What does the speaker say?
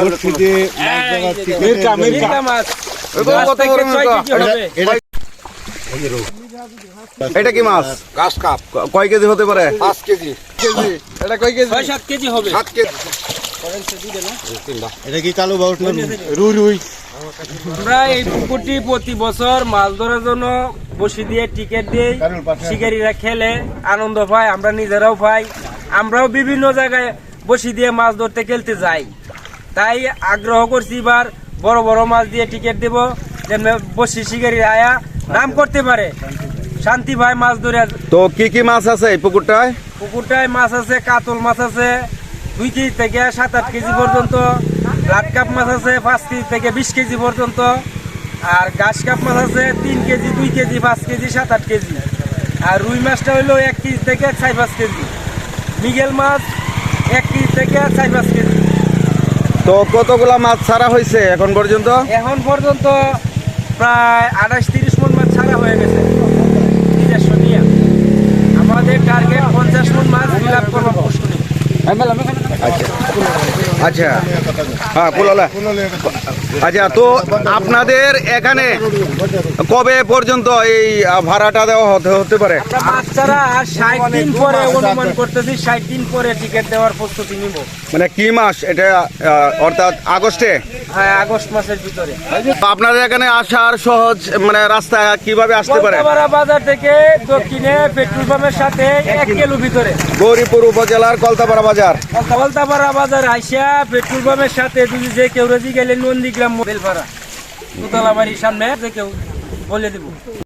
বড়শি মাছ ধরার টিকিটের মির্কা, মির্কা। মির্কা মাছ ওই বাবা, পাঁচ কত বড় মির্কা? এটা কি মাছ ঘাস কাপ কয় কেজি হতে পারে পাঁচ কেজি কেজি এটা কয় কেজি কেজি হবে সাত কেজি এটা কি কালো বাউস না রুই রুই আমরা এই পুকুরটি প্রতি বছর মাছ ধরার জন্য বসি দিয়ে টিকিট দিই। কারোর শিকারীরা খেলে আনন্দ পায় আমরা নিজেরাও পাই। আমরাও বিভিন্ন জায়গায় বসি দিয়ে মাছ ধরতে খেলতে যাই। তাই আগ্রহ করছি এবার বড় বড় মাছ দিয়ে টিকিট দেব যেমন বসি শিকারী আয়া নাম করতে পারে। শান্তি ভাই মাছ ধরে তো কি কি মাছ আছে এই পুকুরটায়? পুকুরটায় মাছ আছে কাতল মাছ আছে দুই কেজি থেকে সাত আট কেজি পর্যন্ত ব্লাড কাপ মাছ আছে পাঁচ কেজি থেকে বিশ কেজি পর্যন্ত আর গাছ কাপ মাছ আছে তিন কেজি দুই কেজি পাঁচ কেজি সাত আট কেজি। আর রুই মাছটা হইল এক কেজি থেকে চার পাঁচ কেজি। মিগেল মাছ এক কেজি থেকে চার পাঁচ কেজি। তো কতগুলা মাছ ছাড়া হয়েছে এখন পর্যন্ত? এখন পর্যন্ত প্রায় আঠাশ তিরিশ মন মাছ ছাড়া হয়ে গেছে। নিজস্ব নিয়ে। আমাদের টার্গেট পঞ্চাশ মন মাছ বিলাপ করব নেই। আচ্ছা। হ্যাঁ আচ্ছা তো আপনাদের এখানে কবে পর্যন্ত এই ভাড়াটা দেওয়া হতে হতে পারে? আমরা আর ষাট দিন পরে অনুমান করতেছি ষাট দিন পরে টিকিট দেওয়ার প্রস্তুতি নিব। মানে কি মাস? এটা অর্থাৎ আগস্টে? হ্যাঁ আগস্ট মাসের ভিতরে। আপনাদের এখানে আসার সহজ মানে রাস্তা কীভাবে আসতে পারে? বাজার থেকে দক্ষিণে পেট্রোল পাম্পের সাথে এক কিলো ভিতরে। গৌরীপুর উপজেলার কলতাপাড়া বাজার। কলতাপাড়া বাজার আইসা পেট্রোল পাম্পের সাথে যদি যে কেউ রাজি গেলে নন্দীগ্রাম বেলপাড়া। দুতলা বাড়ির সামনে যে কেউ বলে দিব।